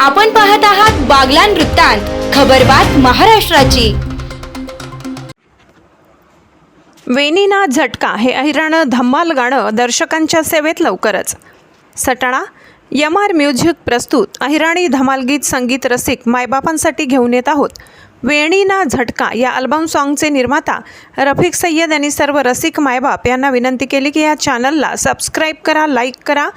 आपण पाहत आहात बागलान वृत्तांत खबरबात महाराष्ट्राची. वेनिना झटका हे अहिराणं धम्माल गाणं दर्शकांच्या सेवेत लवकरच. सटाणा एम आर म्युझिक प्रस्तुत अहिराणी धमालगीत संगीत रसिक मायबापांसाठी घेऊन येत आहोत. वेणीना झटका या अल्बम सॉन्गचे निर्माता रफिक सय्यद यांनी सर्व रसिक मायबाप यांना विनंती केली की या चॅनलला सबस्क्राईब करा लाईक करा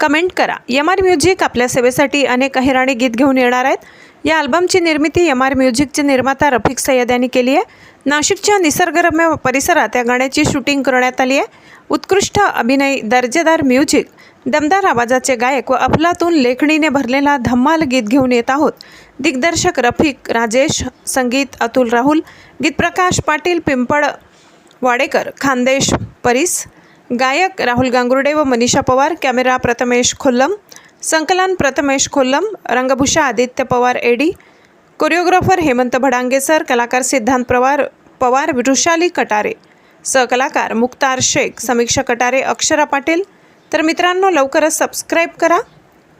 कमेंट करा. एम आर म्युझिक आपल्या सेवेसाठी अनेक अहिराणी गीत घेऊन येणार आहेत. या अल्बमची निर्मिती एम आर म्युझिकचे निर्माता रफिक सय्यद यांनी केली आहे. नाशिकच्या निसर्गरम्य परिसरात या गाण्याची शूटिंग करण्यात आली आहे. उत्कृष्ट अभिनय दर्जेदार म्युझिक दमदार आवाजाचे गायक व अफलातून लेखणीने भरलेला धम्माल गीत घेऊन येत आहोत. दिग्दर्शक रफिक राजेश संगीत अतुल राहुल गीतप्रकाश पाटील पिंपळ वाडेकर खानदेश परीस गायक राहुल गांगुर्डे व मनीषा पवार कॅमेरा प्रथमेश खोल्लम संकलन Prathamesh Khollam रंगभूषा Aditya Pawar AD choreographer Hemant Bhadange sir कलाकार सिद्धांत पवार पवार वृषाली कटारे सहकलाकार मुक्तार शेख समीक्षा कटारे अक्षरा पाटील. तर मित्रांनो लवकरच सबस्क्राईब करा.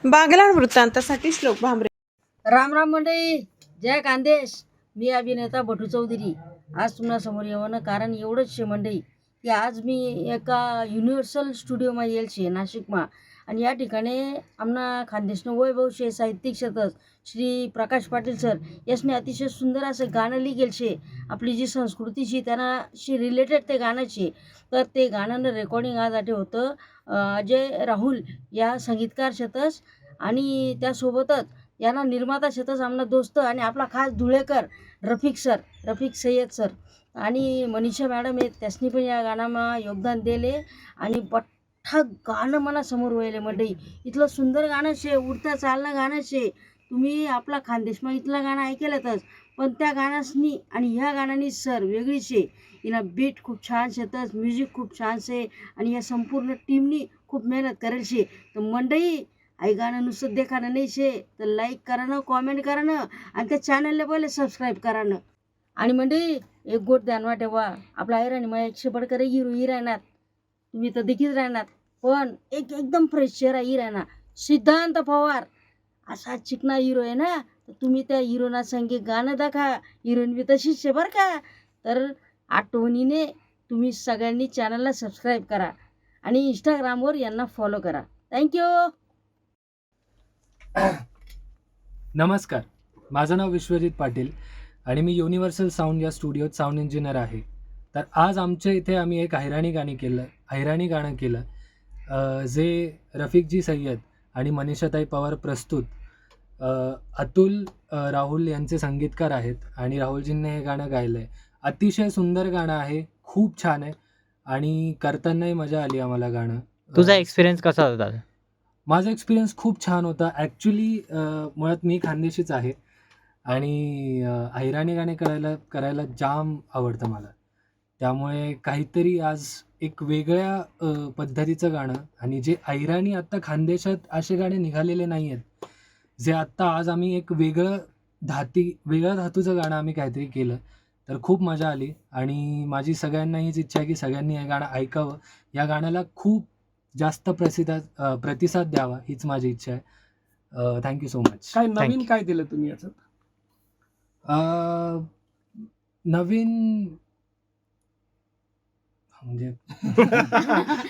बागलाण वृत्तांतासाठी श्लोक भांबरे राम राम मंडळी जय कांदेश. मी अभिनेता भटू चौधरी. आज तुम्हाला समोर येवं कारण एवढंच शे मंडळी. की आज मी एका युनिव्हर्सल स्टुडिओमा येईल शे नाशिकमा. आणि या ठिकाणी आमना खानदेशनं वैभव शे साहित्यिक क्षेत्र श्री प्रकाश पाटील सर यासने अतिशय सुंदर असं गाणं लिहिलेलं शे आपली जी संस्कृती शी त्यांना शी रिलेटेड ते गाणं शे तर ते गाणं रेकॉर्डिंग आज आठे होतं अजय राहुल या संगीतकार शेतस आणि त्यासोबतच यांना निर्माता शेतच आमना दोस्त आणि आपला खास धुळेकर रफिक सर रफिक सय्यद सर आणि मनीषा मॅडम आहेत. त्यासनी पण या गाण्यामा योगदान दिले आणि पठ्ठा गाणं मला समोर वळले मंडई इथलं सुंदर गाणं शे उडता चालणं गाणं शे तुम्ही आपला खानदेशमा इथलं गाणं ऐकेलतच पण त्या गाण्यासनी आणि ह्या गाण्यानी सर वेगळी शे हिला बीट खूप छान शेतच म्युझिक खूप छान शे आणि या संपूर्ण टीमनी खूप मेहनत करेल शे तर मंडई आई गाणं नुसतं देखाणं नाही शे. तर लाईक करा कॉमेंट करा ना आणि त्या चॅनलला पहिले सबस्क्राईब करा आणि म्हणजे एक गोट ध्यान ठेवा आपला आयराणी मग एकशे बडकर हिरो ही राहणार तुम्ही तर देखील राहणार. पण एक एकदम फ्रेश चेहरा ही राहणार सिद्धांत पवार. असा चिकना हिरो आहे ना तर तुम्ही त्या हिरोना संगे गाणं दाखा. हिरोईन बी तशीच आहे बरं का. तर आठवणीने तुम्ही सगळ्यांनी चॅनलला सबस्क्राईब करा. आणि इंस्टाग्रामवर यांना फॉलो करा. थँक्यू नमस्कार. माझं नाव विश्वजित पाटील आणि मी युनिव्हर्सल साऊंड या स्टुडिओत साऊंड इंजिनियर आहे. तर आज आमच्या इथे आम्ही एक हैराणी गाणी केलं हैराणी गाणं केलं जे रफिकजी सय्यद आणि मनीषाताई पवार प्रस्तुत. अतुल राहुल यांचे संगीतकार आहेत आणि राहुलजींनी हे गाणं गायलं आहे अतिशय सुंदर गाणं आहे खूप छान आहे आणि करतानाही मजा आली आम्हाला गाणं. तुझा एक्सपिरियन्स कसा होता? माझा एक्सपिरियन्स खूप छान होता. ॲक्च्युली मुळात मी खानदेशीच आहे. आणि अहिराणी गाणे करायला करायला जाम आवडतं मला. त्यामुळे काहीतरी आज एक वेगळ्या पद्धतीचं गाणं आणि जे अहिराणी आत्ता खानदेशात असे गाणे निघालेले नाही आहेत जे आत्ता आज आम्ही एक वेगळं धाती वेगळ्या धातूचं गाणं आम्ही काहीतरी केलं तर खूप मजा आली. आणि माझी सगळ्यांना हीच इच्छा आहे की सगळ्यांनी हे गाणं ऐकावं. या गाण्याला खूप जास्त प्रसिद्ध प्रतिसाद द्यावा हीच माझी इच्छा आहे. थँक्यू सो मच काय नवीन. काय दिलं तुम्ही याचं नवीन म्हणजे